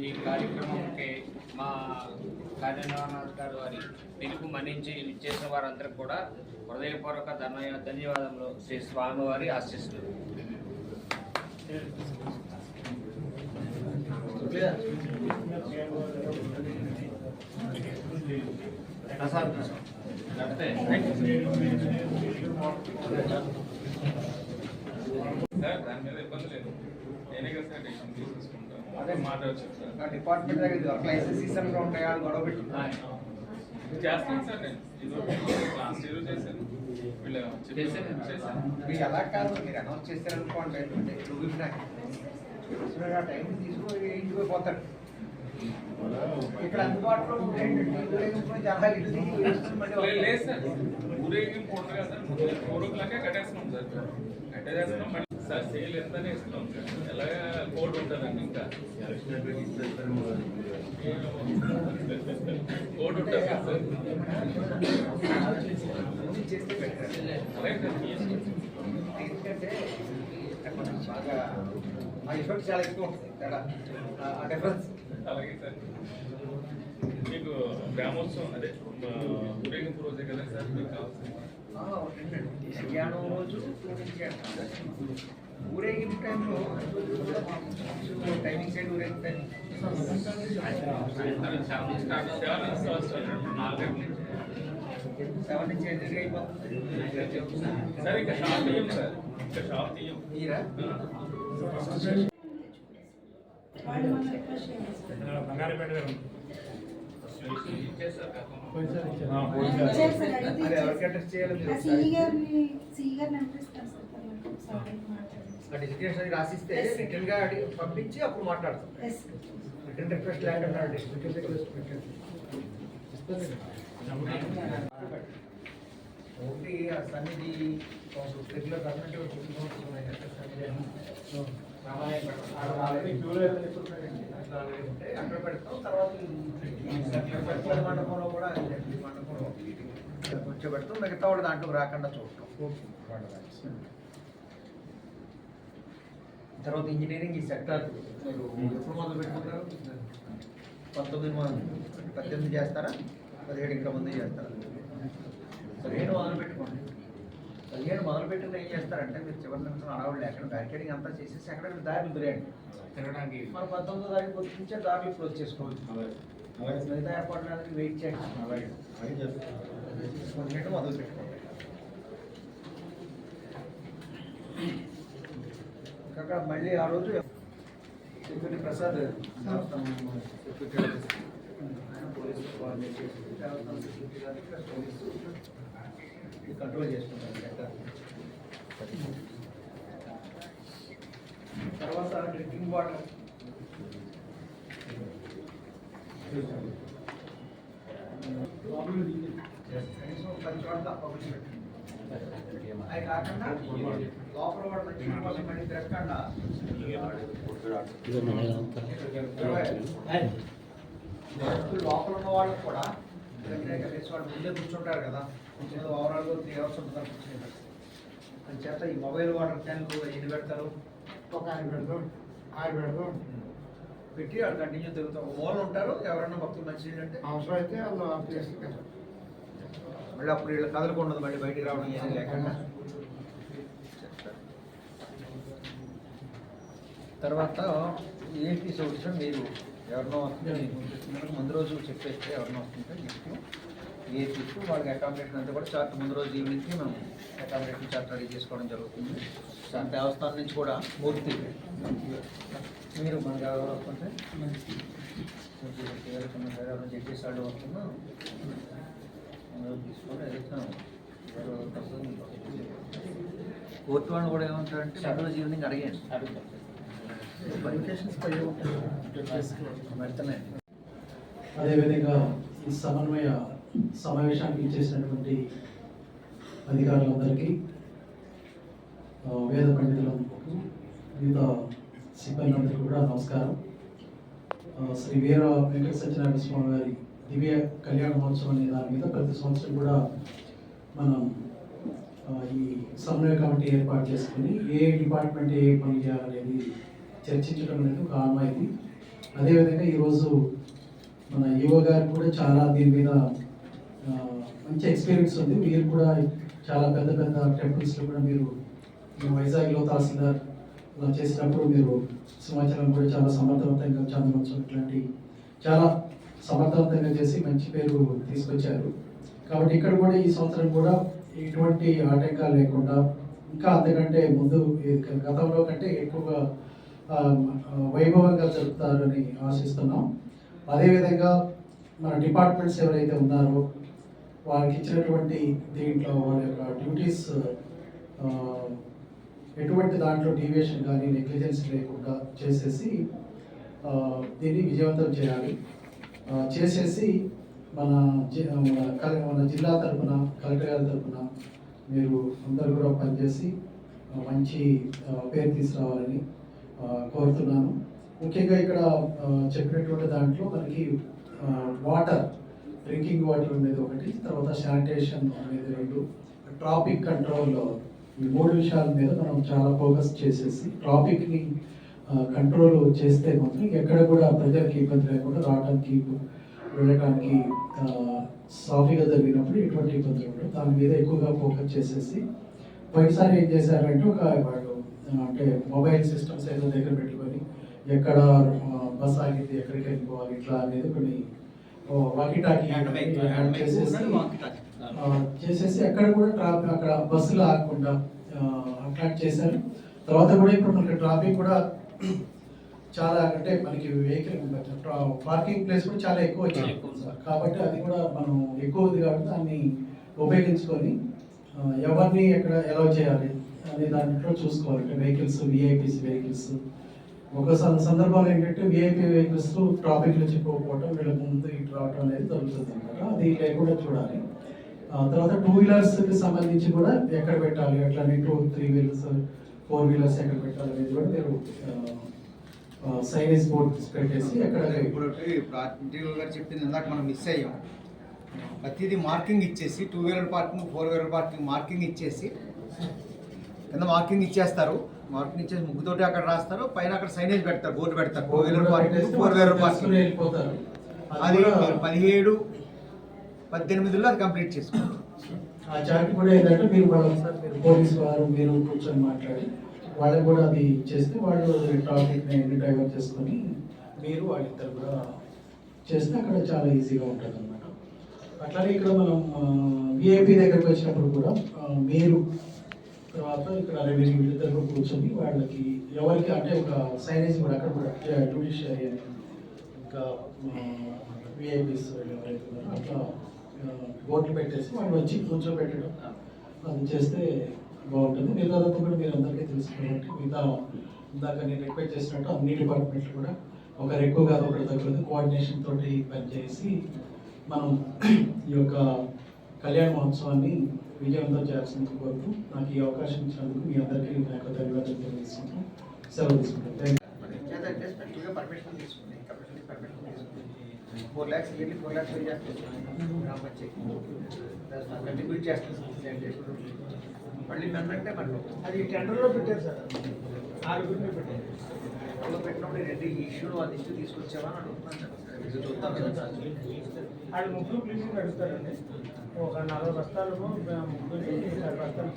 ఈ కార్యక్రమంకి మా కార్యనిర్వహణాధికారి వారి పిలుపు మన్నించి చేసిన వారందరికీ కూడా హృదయపూర్వక ధన్య ధన్యవాదములు శ్రీ స్వామివారి ఆశిస్తులు ప్రసాద్ నడితే సార్ దాని మీద ఇబ్బంది లేదు. నేనే కదా సార్ డెసిషన్ అదే మాట్లాడచ్చు సార్. డిపార్ట్మెంట్ దగ్గర లైసెన్స్ సీజన్గా ఉంటాయి వాళ్ళు గొడవ పెట్టి. చేస్తాను సార్ నేను. ఇది లాస్ట్ ఇయర్ చేశాను. వీళ్ళు చెప్పారు. చేశారా? చేశాను మీరు ఎలా కాదు మీరు అనౌన్స్ చేశారనుకోండి అంటే టూ నాకు ఆ టైం తీసుకుని ఇంటికి పోతాడు ఇక్కడ అందుబాటులో ఉంటే ఊరేగింపుని జనాలు ఇల్లు తిరిగి వేసుకుని మళ్ళీ లేదు లేదు వస్తారు. సార్. ఊరేగింపు ఉంటుంది కదా సార్. ఫోర్ ఓ క్లాకే కట్టేస్తున్నాం సార్. కట్టేస్తున్నాం మళ్ళీ సార్ సేల్ ఎంతనే ఇస్తున్నాం సార్. ఎలాగా కోడ్ ఉంటుందండి ఇంకా? కోడ్ ఉంటుంది సార్. చేస్తే అలాగే ఎందుకంటే బాగా మా ఎఫెక్ట్ చాలా ఎక్కువ ఉంటుంది తేడా ఆ- డిఫరెన్స్ అలాగే సార్. మీకు గ్రామోత్సవం అదే మా ఊరేగింపు రోజే కదా సార్ మీకు కావాల్సింది? కళ్యాణం రోజు ఊరేగింపు టైంలో టైమింగ్ సైడ్ ఊరేగింపు టైం సెవెన్ నుంచి ఎనిమిది అయిపోతుంది. సరే ఇంకా షాప్ తీయం సార్. ఇంకా షాప్ తీయం. మీరా వాళ్ళు మనం రిక్వెస్ట్ చేయాలి బంగారపేట సిఈ గారిని నెంబర్ ఇస్తాను సార్. ఆ అది రాసిస్తే. రిటర్న్గా అడిగి పంపించి అప్పుడు మాట్లాడతాం. రిటర్న్ రిక్వెస్ట్ లేకుండా రిటర్న్ రిక్వెస్ట్ పెట్టండి ఒకటి ఆ సన్నిధి రెగ్యులర్ గవర్నమెంట్ అక్కడ పెడతాం తర్వాత ఈ మండపంలో కూడా మండపంలో కూర్చోబెడతాం మిగతా వాళ్ళు దాంట్లో రాకుండా చూడటం తర్వాత ఇంజనీరింగ్ ఈ సెక్టర్. మీరు ఎప్పుడు మొదలు పెట్టుకుంటారు? పంతొమ్మిది మంది పద్దెనిమిది చేస్తారా? పదిహేడు ఇంకా ముందు చేస్తారా? పదిహేను మొదలు పెట్టుకోండి. పదిహేను మొదలు పెట్టిన ఏం చేస్తారంటే మీరు చివరి నిమిషం అడవులు లేకుండా బ్యారికేడింగ్ అంతా చేసేసి అక్కడ మీరు దారి తిరగండి తిరగడానికి. మన పంతొమ్మిదో తారీఖు గుర్తించే దారిలో క్లోజ్ చేసుకోవాలి మిగతా ఏర్పాట్లకి వెయిట్ చేయండి. చేసుకున్నట్టు మొదలు పెట్టుకోండి. కాక మళ్ళీ ఆ రోజు సెక్యూరిటీ ప్రసాద్ దేవస్థానం సెక్యూరిటీ ఆయన పోలీసు కోఆర్డినేట్ చేసి దేవస్థానం సెక్యూరిటీ గారిని ప్లస్ పోలీసు ఇది కంట్రోల్ చేసుకుంటారు ఎక్కడ తర్వాత డ్రింకింగ్ వాటర్. కనీసం ఒక పది చోట్ల పబ్లిక్ పెట్టండి. అవి కాకుండా లోపల మళ్ళీ తిరగకుండా వ్యక్తులు లోపల ఉన్న వాళ్ళకి కూడా వాళ్ళు ముందే కూర్చుంటారు కదా. ఏదో ఓవరాల్గా త్రీ అవర్స్ ఉంటుంది కూర్చుంటారు. చేత ఈ మొబైల్ వాటర్ ట్యాంక్ ఎన్ని పెడతారు? ఒక ఆయన పెడతాం ఆరు పెడతాం పెట్టి వాళ్ళు కంటిన్యూ తిరుగుతారు. ఓన్లు ఉంటారు ఎవరన్నా భక్తులు మంచిది అంటే. అవసరం అయితే వాళ్ళు మళ్ళీ అప్పుడు వీళ్ళు కదలకుండదు మళ్ళీ బయటికి రావడం ఏమీ లేకుండా. తర్వాత ఏంటి సొల్యూషన్ మీరు ఎవరినో వస్తుంది ముందు రోజు చెప్పేస్తే ఎవరినో వస్తుంటే లిస్టు ఏ లిస్టు వాళ్ళకి అకామిడేషన్ అంతా కూడా చార్ట్ ముందు రోజు ఈవినింగ్కి మనం అకామిడేషన్ చార్ట్ రెడీ చేసుకోవడం జరుగుతుంది. దాని దేవస్థానం నుంచి కూడా మూర్తి. మీరు మనకి ఎవరు వస్తుంటే ఎవరైనా జడ్జెస్ వాళ్ళు వస్తున్నా అందరూ తీసుకొని వెళ్తున్నాం కోర్టు వాళ్ళు కూడా ఏమంటారంటే ముందు రోజు ఈవినింగ్ అడిగాను అదేవిధంగా ఈ సమన్వయ సమావేశానికి ఇచ్చేసినటువంటి అధికారులందరికీ వేద పండితులకు వివిధ సిబ్బంది అందరికీ కూడా నమస్కారం. శ్రీ వీర వెంకట సత్యనారాయణ స్వామి గారి దివ్య కళ్యాణ మహోత్సవం అనే దాని మీద ప్రతి సంవత్సరం కూడా మనం ఈ సమన్వయ కమిటీ ఏర్పాటు చేసుకుని ఏ డిపార్ట్మెంట్ ఏ పని చేయాలనేది చర్చించడం అనేది ఒక ఆనవాయితీ అదేవిధంగా ఈరోజు మన యువ గారు కూడా చాలా దీని మీద మంచి ఎక్స్పీరియన్స్ ఉంది. మీరు కూడా చాలా పెద్ద పెద్ద టెంపుల్స్లో కూడా మీరు వైజాగ్లో తహసీల్దార్ అలా చేసినప్పుడు మీరు సమాచారం కూడా చాలా సమర్థవంతంగా చందనోత్సవం ఇట్లాంటి చాలా సమర్థవంతంగా చేసి మంచి పేరు తీసుకొచ్చారు. కాబట్టి ఇక్కడ కూడా ఈ సంవత్సరం కూడా ఎటువంటి ఆటంకాలు లేకుండా ఇంకా అంతకంటే ముందు గతంలో కంటే ఎక్కువగా వైభవంగా జరుపుతారని ఆశిస్తున్నాం. అదేవిధంగా మన డిపార్ట్మెంట్స్ ఎవరైతే ఉన్నారో వాళ్ళకి ఇచ్చినటువంటి దీంట్లో వాళ్ళ యొక్క డ్యూటీస్ ఎటువంటి దాంట్లో డీవియేషన్ కానీ నెగ్లిజెన్స్ లేకుండా చేసేసి దీన్ని విజయవంతం చేయాలి. చేసేసి మన జి- మన జిల్లా తరపున కలెక్టర్ గారి తరపున మీరు అందరూ కూడా పనిచేసి మంచి పేరు తీసుకురావాలని కోరుతున్నాను. ముఖ్యంగా ఇక్కడ చెప్పినటువంటి దాంట్లో మనకి వాటర్ డ్రింకింగ్ వాటర్ అనేది ఒకటి తర్వాత శానిటేషన్ అనేది రెండు ట్రాఫిక్ కంట్రోల్లో ఈ మూడు విషయాల మీద మనం చాలా ఫోకస్ చేసేసి ట్రాఫిక్ని కంట్రోల్ చేస్తే మాత్రం ఎక్కడ కూడా ప్రజలకి ఇబ్బంది లేకుండా రావడానికి వెళ్ళడానికి సాఫీగా జరిగినప్పుడు ఎటువంటి ఇబ్బందులు ఉండవు. దాని మీద ఎక్కువగా ఫోకస్ చేసేసి పోయినసారి ఏం చేశారంటే ఒక అంటే మొబైల్ సిస్టమ్స్ ఏదో దగ్గర పెట్టుకొని ఎక్కడ బస్ ఆగింది ఎక్కడికి వెళ్ళిపోవాలి ఇట్లా అనేది కొన్ని వాకి టాకి చేసేసి ఎక్కడ కూడా ట్రాఫిక్ అక్కడ బస్సులు ఆగకుండా అట్రాక్ట్ చేశారు. తర్వాత కూడా ఇప్పుడు మనకి ట్రాఫిక్ కూడా చాలా అంటే మనకి వెహికల్ పార్కింగ్ ప్లేస్ కూడా చాలా ఎక్కువ వచ్చింది. కాబట్టి అది కూడా మనం ఎక్కువ ఉంది కాబట్టి దాన్ని ఉపయోగించుకొని ఎవరిని ఎక్కడ ఎలా చేయాలి అనే దాంట్లో చూసుకోవాలి. వెహికల్స్ విఐపీస్ వెహికల్స్ ఒక సందర్భాలు ఏంటంటే విఐపీ వెహికల్స్ ట్రాఫిక్ నుంచి వీళ్ళ వీళ్ళకి ముందు ఇటు రావటం అనేది జరుగుతుంది అనమాట అది లేకుండా చూడాలి. తర్వాత టూ వీలర్స్కి సంబంధించి కూడా ఎక్కడ పెట్టాలి? అట్లానే two three wheelers four wheelers ఎక్కడ పెట్టాలి అనేది కూడా మీరు సైనేజ్ బోర్డ్స్ పెట్టేసి ఎక్కడ ఇప్పుడు గారు చెప్పింది ఇందాక మనం మిస్ అయ్యాం. ప్రతిదీ మార్కింగ్ ఇచ్చేసి two wheeler parking four wheeler parking marking ఇచ్చేసి కింద మార్కింగ్ ఇచ్చేస్తారు. మార్కింగ్ ఇచ్చేసి ముగ్గుతోటి అక్కడ రాస్తారు. పైన అక్కడ సైనేజ్ పెడతారు బోర్డు పెడతారు. Two wheeler parking four wheeler parking వెళ్ళిపోతారు. అది పదిహేడు పద్దెనిమిదిలో అది కంప్లీట్ చేసుకోండి ఆ చార్ట్ కూడా ఏంటంటే మీరు వాళ్ళు పోలీస్ వారు మీరు కూర్చొని మాట్లాడి వాళ్ళకి కూడా అది చేస్తే వాళ్ళు ట్రాఫిక్ని డైవర్ట్ చేసుకొని మీరు వాళ్ళిద్దరు కూడా చేస్తే అక్కడ చాలా ఈజీగా ఉంటుంది అనమాట అట్లానే ఇక్కడ మనం విఐపి దగ్గరికి వచ్చినప్పుడు కూడా మీరు తర్వాత ఇక్కడ రెవెన్యూ ఇద్దరు కూడా కూర్చొని వాళ్ళకి ఎవరికి అంటే ఒక సైనేజ్ కూడా అక్కడ కూడా జ్యుడిషియరీ అని ఇంకా విఐపీస్ ఎవరైతే ఉన్నారో అట్లా ఆ, బోర్డులు పెట్టేసి వాళ్ళు వచ్చి కూర్చోబెట్టడం. అది చేస్తే బాగుంటుంది. మిగతాదంతా కూడా మీరు అందరికీ తెలుసు కాబట్టి మిగతా ఇందాక నేను రిక్వెస్ట్ చేసినట్టు అన్ని డిపార్ట్మెంట్లు కూడా ఒకరు ఎక్కువ కాదు ఒకరి తగ్గదు కోఆర్డినేషన్ తోటి పనిచేసి మనం ఈ యొక్క కళ్యాణ మహోత్సవాన్ని విజయవంతం చేయాల్సింది కోరుతూ నాకు ఈ అవకాశం ఇచ్చినందుకు మీ అందరికీ నా యొక్క ధన్యవాదాలు తెలియజేసుకుంటాం సెలవు తీసుకుంటాం thank you four lakhs yearly four lakhs pay చేస్తాం గ్రామ పంచాయతీ కంట్రిబ్యూట్ చేస్తాం మళ్ళీ ఏంటంటే మరి అది టెండర్లో పెట్టారు సార్ ఆరుగురిని పెట్టారు టెండర్లో పెట్టినప్పుడు రెండు ఇష్యూలు అది ఇష్యూ తీసుకొచ్చామని అడుగుతున్నాను సార్ చూద్దాం కదా వాళ్ళు ముగ్గురు ప్లీజింగ్ అడుగుతారండి. ఒక నలభై బస్తాలు ముగ్గురి బస్తాలు